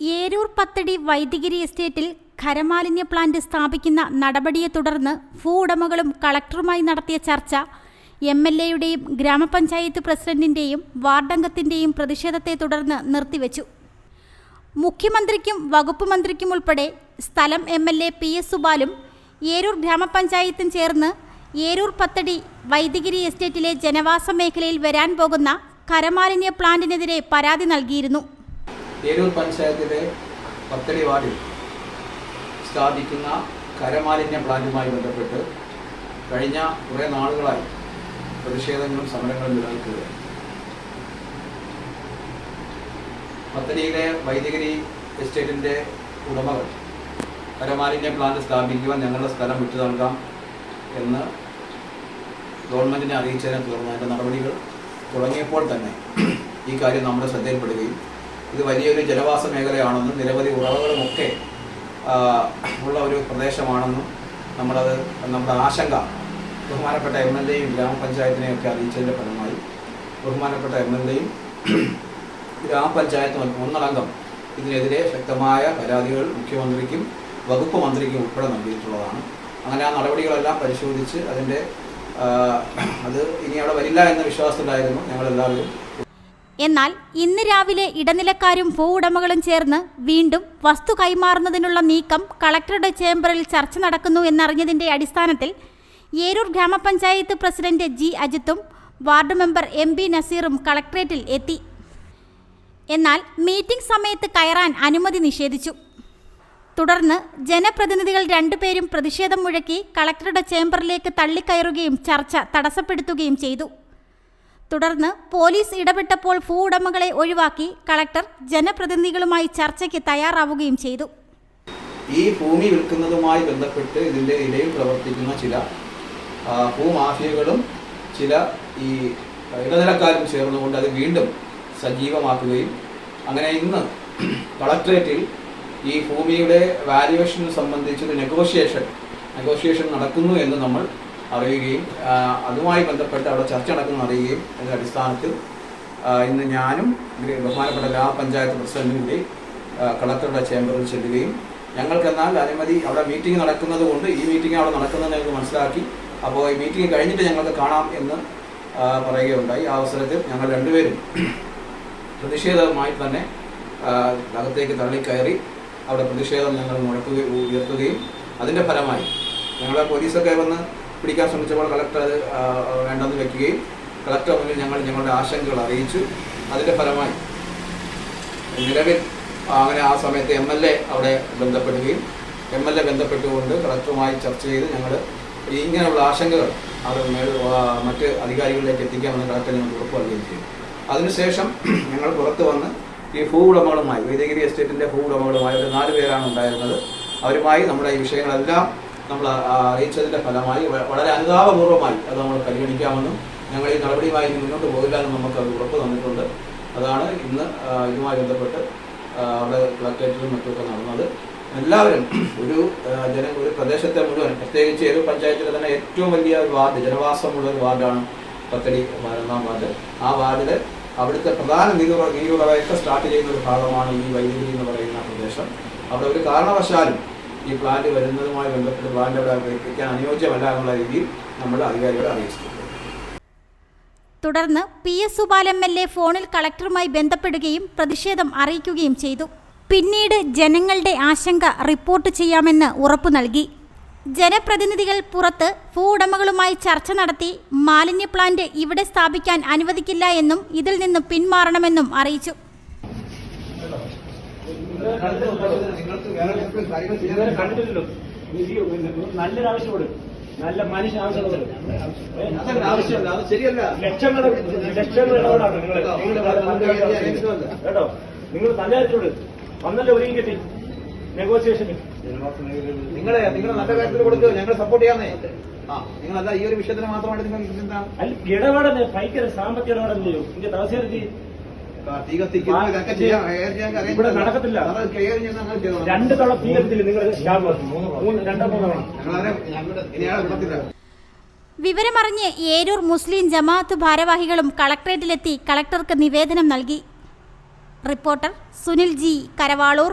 ഏരൂർ പത്തടി വൈദികരി എസ്റ്റേറ്റിൽ ഖരമാലിന്യ പ്ലാന്റ് സ്ഥാപിക്കുന്ന നടപടിയെ തുടർന്ന് ഭൂ ഉടമകളും കളക്ടറുമായി നടത്തിയ ചർച്ച എം എൽ എയുടെയും ഗ്രാമപഞ്ചായത്ത് പ്രസിഡന്റിന്റെയും വാർഡംഗത്തിന്റെയും പ്രതിഷേധത്തെ തുടർന്ന് നിർത്തിവെച്ചു. മുഖ്യമന്ത്രിക്കും വകുപ്പ് മന്ത്രിക്കും ഉൾപ്പെടെ സ്ഥലം M L A P S സുബാലും Eroor ഗ്രാമപഞ്ചായത്തും ചേർന്ന് ഏരൂർ പത്തടി വൈദികരി എസ്റ്റേറ്റിലെ ജനവാസ മേഖലയിൽ വരാൻ പോകുന്ന കരമാലിന്യ പ്ലാന്റിനെതിരെ പരാതി നൽകിയിരുന്നു. ഏരൂർ പഞ്ചായത്തിലെ പത്തടി വാർഡിൽ സ്ഥാപിക്കുന്ന കരമാലിന്യ പ്ലാന്റുമായി ബന്ധപ്പെട്ട് കഴിഞ്ഞ കുറേ നാളുകളായി പ്രതിഷേധങ്ങളും സമരങ്ങളും നിലനിൽക്കുകയാണ്. പത്തടിയിലെ വൈദികരി എസ്റ്റേറ്റിന്റെ ഉടമകൾ കരമാലിന്യ പ്ലാന്റ് സ്ഥാപിക്കുവാൻ ഞങ്ങളുടെ സ്ഥലം വിട്ടു നൽകാം എന്ന് ഗവൺമെന്റിനെ അറിയിച്ചതിനെ തുടർന്ന് അതിന്റെ നടപടികൾ തുടങ്ങിയപ്പോൾ തന്നെ ഈ കാര്യം നമ്മുടെ ശ്രദ്ധയിൽപ്പെടുകയും ഇത് വലിയൊരു ജലവാസ മേഖലയാണെന്നും നിരവധി ഉറവകളുമൊക്കെ ഉള്ള ഒരു പ്രദേശമാണെന്നും നമ്മളത് നമ്മുടെ ആശങ്ക ബഹുമാനപ്പെട്ട എം എൽ എയും ഗ്രാമപഞ്ചായത്തിനെയൊക്കെ അറിയിച്ചതിന്റെ ഫലമായി ബഹുമാനപ്പെട്ട എം എൽ എയും ഗ്രാമപഞ്ചായത്തും ഒന്നടങ്കം ഇതിനെതിരെ ശക്തമായ പരാതികൾ മുഖ്യമന്ത്രിക്കും വകുപ്പ് മന്ത്രിക്കും ഉൾപ്പെടെ നൽകിയിട്ടുള്ളതാണ്. അങ്ങനെ ആ നടപടികളെല്ലാം പരിശോധിച്ച് അതിന്റെ അത് ഇനി അവിടെ വരില്ല എന്ന വിശ്വാസത്തിലായിരുന്നു ഞങ്ങളെല്ലാവരും. എന്നാൽ ഇന്ന് രാവിലെ ഇടനിലക്കാരും ഭൂ ഉടമകളും ചേർന്ന് വീണ്ടും വസ്തു കൈമാറുന്നതിനുള്ള നീക്കം കളക്ടറുടെ ചേംബറിൽ ചർച്ച നടക്കുന്നു എന്നറിഞ്ഞതിന്റെ അടിസ്ഥാനത്തിൽ ഏരൂർ ഗ്രാമപഞ്ചായത്ത് പ്രസിഡന്റ് ജി അജിത്തും വാർഡ് മെമ്പർ എം ബി നസീറും കളക്ടറേറ്റിൽ എത്തി. എന്നാൽ മീറ്റിംഗ് സമയത്ത് കയറാൻ അനുമതി നിഷേധിച്ചു. തുടർന്ന് ജനപ്രതിനിധികൾ രണ്ടുപേരും പ്രതിഷേധം മുഴക്കി കളക്ടറുടെ ചേംബറിലേക്ക് തള്ളിക്കയറുകയും ചർച്ച തടസ്സപ്പെടുത്തുകയും ചെയ്തു. തുടർന്ന് പോലീസ് ഇടപെട്ടപ്പോൾ ഭൂ ഉടമകളെ ഒഴിവാക്കി കളക്ടർ ജനപ്രതിനിധികളുമായി ചർച്ചയ്ക്ക് തയ്യാറാവുകയും ചെയ്തു. ഈ ഭൂമി വിൽക്കുന്നതുമായി ബന്ധപ്പെട്ട് ഇതിന്റെ ഇടയിൽ പ്രവർത്തിക്കുന്ന ചില ഭൂമാഫിയകളും ചില ഈ ഇടനിലക്കാരും ചേർന്നുകൊണ്ട് അത് വീണ്ടും സജീവമാക്കുകയും അങ്ങനെ ഇന്ന് കളക്ട്രേറ്റിൽ ഈ ഭൂമിയുടെ വാല്യുവേഷൻ സംബന്ധിച്ചൊരു നെഗോഷിയേഷൻ നെഗോഷിയേഷൻ നടക്കുന്നു എന്ന് നമ്മൾ അറിയുകയും അതുമായി ബന്ധപ്പെട്ട് അവിടെ ചർച്ച നടക്കുന്ന അറിയുകയും അതിന്റെ അടിസ്ഥാനത്തിൽ ഇന്ന് ഞാനും ബഹുമാനപ്പെട്ട ഗ്രാമപഞ്ചായത്ത് പ്രസിഡന്റിന്റെ കളക്ടറുടെ ചേംബറിൽ ചെല്ലുകയും ഞങ്ങൾക്കെന്നാൽ അനുമതി അവിടെ മീറ്റിംഗ് നടക്കുന്നത് കൊണ്ട് ഈ മീറ്റിംഗ് അവിടെ നടക്കുന്നത് ഞങ്ങൾക്ക് മനസ്സിലാക്കി അപ്പോൾ ഈ മീറ്റിംഗ് കഴിഞ്ഞിട്ട് ഞങ്ങൾക്ക് കാണാം എന്ന് പറയുകയുണ്ടായി. ആ അവസരത്തിൽ ഞങ്ങൾ രണ്ടുപേരും പ്രതിഷേധവുമായി തന്നെ അകത്തേക്ക് തള്ളിക്കയറി അവിടെ പ്രതിഷേധം ഞങ്ങൾ മുഴക്കുകയും ഉയർത്തുകയും അതിന്റെ ഫലമായി ഞങ്ങളെ പോലീസൊക്കെ വന്ന് പിടിക്കാൻ ശ്രമിച്ചപ്പോൾ കളക്ടർ അത് വേണ്ടെന്ന് വെക്കുകയും കളക്ടർ മുന്നിൽ ഞങ്ങൾ ഞങ്ങളുടെ ആശങ്കകൾ അറിയിച്ചു. അതിന്റെ ഫലമായി നിലവിൽ അങ്ങനെ ആ സമയത്ത് എം എൽ എ അവിടെ ബന്ധപ്പെടുകയും എം എൽ എ ബന്ധപ്പെട്ടുകൊണ്ട് കളക്ടറുമായി ചർച്ച ചെയ്ത് ഞങ്ങൾ ഇങ്ങനെയുള്ള ആശങ്കകൾ അത് മറ്റ് അധികാരികളിലേക്ക് എത്തിക്കാമെന്ന് കളക്ടർ ഞങ്ങൾക്ക് ഉറപ്പ് നൽകുകയും ചെയ്തു. അതിനുശേഷം ഞങ്ങൾ പുറത്ത് വന്ന് ഈ ഭൂ ഉടമകളുമായി വൈദ്യഗിരി എസ്റ്റേറ്റിന്റെ ഭൂ ഉടമകളുമായി ഒരു നാല് പേരാണ് ഉണ്ടായിരുന്നത്. അവരുമായി നമ്മുടെ ഈ വിഷയങ്ങളെല്ലാം നമ്മൾ അറിയിച്ചതിന്റെ ഫലമായി വളരെ അനുതാപപൂർവമായി അത് നമ്മൾ പരിഗണിക്കാമെന്നും ഞങ്ങൾ ഈ നടപടിയുമായി മുന്നോട്ട് പോകില്ല എന്നും നമുക്ക് അത് ഉറപ്പ് തന്നിട്ടുണ്ട്. അതാണ് ഇന്ന് ഇതുമായി ബന്ധപ്പെട്ട് അവിടെ കളക്ടറേറ്റിലും മറ്റുമൊക്കെ നടന്നത്. എല്ലാവരും ഒരു ജന ഒരു പ്രദേശത്തെ മുഴുവൻ പ്രത്യേകിച്ച് ഏത് പഞ്ചായത്തിലെ തന്നെ ഏറ്റവും വലിയ ഒരു വാർഡ് ജനവാസമുള്ള ഒരു വാർഡാണ് പത്തടി പതിനൊന്നാം വാർഡ്. ആ വാർഡിൽ അവിടുത്തെ പ്രധാന നീരുറവയൊക്കെ സ്റ്റാർട്ട് ചെയ്യുന്ന ഒരു ഭാഗമാണ് ഈ വൈദ്യുതി എന്ന് പറയുന്ന പ്രദേശം. അവിടെ ഒരു കാരണവശാലും ഈ പ്ലാന്റ് വരുന്നതുമായി ബന്ധപ്പെട്ട് പ്ലാന്റ് അവിടെ വയ്ക്കാൻ അനുയോജ്യമല്ല എന്നുള്ള രീതിയിൽ നമ്മൾ അധികാരികളെ അറിയിച്ചിട്ടുണ്ട്. തുടർന്ന് P S Subal M L A ഫോണിൽ കളക്ടറുമായി ബന്ധപ്പെടുകയും പ്രതിഷേധം അറിയിക്കുകയും ചെയ്തു. പിന്നീട് ജനങ്ങളുടെ ആശങ്ക റിപ്പോർട്ട് ചെയ്യാമെന്ന് ഉറപ്പു നൽകി. ജനപ്രതിനിധികൾ പുറത്ത് ഭൂ ഉടമകളുമായി ചർച്ച നടത്തി മാലിന്യ പ്ലാന്റ് ഇവിടെ സ്ഥാപിക്കാൻ അനുവദിക്കില്ല എന്നും ഇതിൽ നിന്ന് പിന്മാറണമെന്നും അറിയിച്ചു. ഇതുവരെ കണ്ടിട്ടില്ലല്ലോ. നല്ലൊരു നല്ല മനുഷ്യൻ ആവശ്യമുള്ളത്. ആവശ്യമല്ല. അത് ശരിയല്ല. ലക്ഷങ്ങൾ ലക്ഷങ്ങൾ നിങ്ങൾ കേട്ടോ. നിങ്ങൾ നല്ല കാര്യത്തിലോട് വന്നല്ലേ ഒരുങ്ങി കിട്ടി. നെഗോസിയേഷന് നിങ്ങളെ നിങ്ങൾ നല്ല കാര്യത്തിൽ കൊടുക്കുക ഞങ്ങൾ സപ്പോർട്ട് ചെയ്യാന്നേ ആ നിങ്ങളല്ല ഈ ഒരു വിഷയത്തിന് മാത്രമായിട്ട് നിങ്ങൾ എന്താ അല്ല ഇടപാടന്നെ ഭയങ്കര സാമ്പത്തിക ഇടപാടല്ലയോ ഇന്ത്യ തഹസീലത്തി തീ കത്തിക്കുന്നത് ഇതൊക്കെ ചെയ്യാം. കൈകാര്യം ചെയ്യാൻ അറിയാം. ഇവിടെ നടക്കത്തില്ല. അത് കൈകാര്യം ചെയ്യുന്ന അങ്ങനെ ചെയ്തോളാം. രണ്ട് തവണ തീ കത്തില്ല നിങ്ങൾ സ്റ്റാഫ് മൂന്ന് രണ്ടോ മൂന്നോ തവണ ഞങ്ങളാരെ ഇനിയാളെ വിടത്തില്ല വിവരമറിഞ്ഞ് ഏരൂർ മുസ്ലിം ജമാഅത്ത് ഭാരവാഹികളും കളക്ടറേറ്റിലെത്തി കളക്ടർക്ക് നിവേദനം നൽകി റിപ്പോർട്ടർ സുനിൽ ജി കരവാളൂർ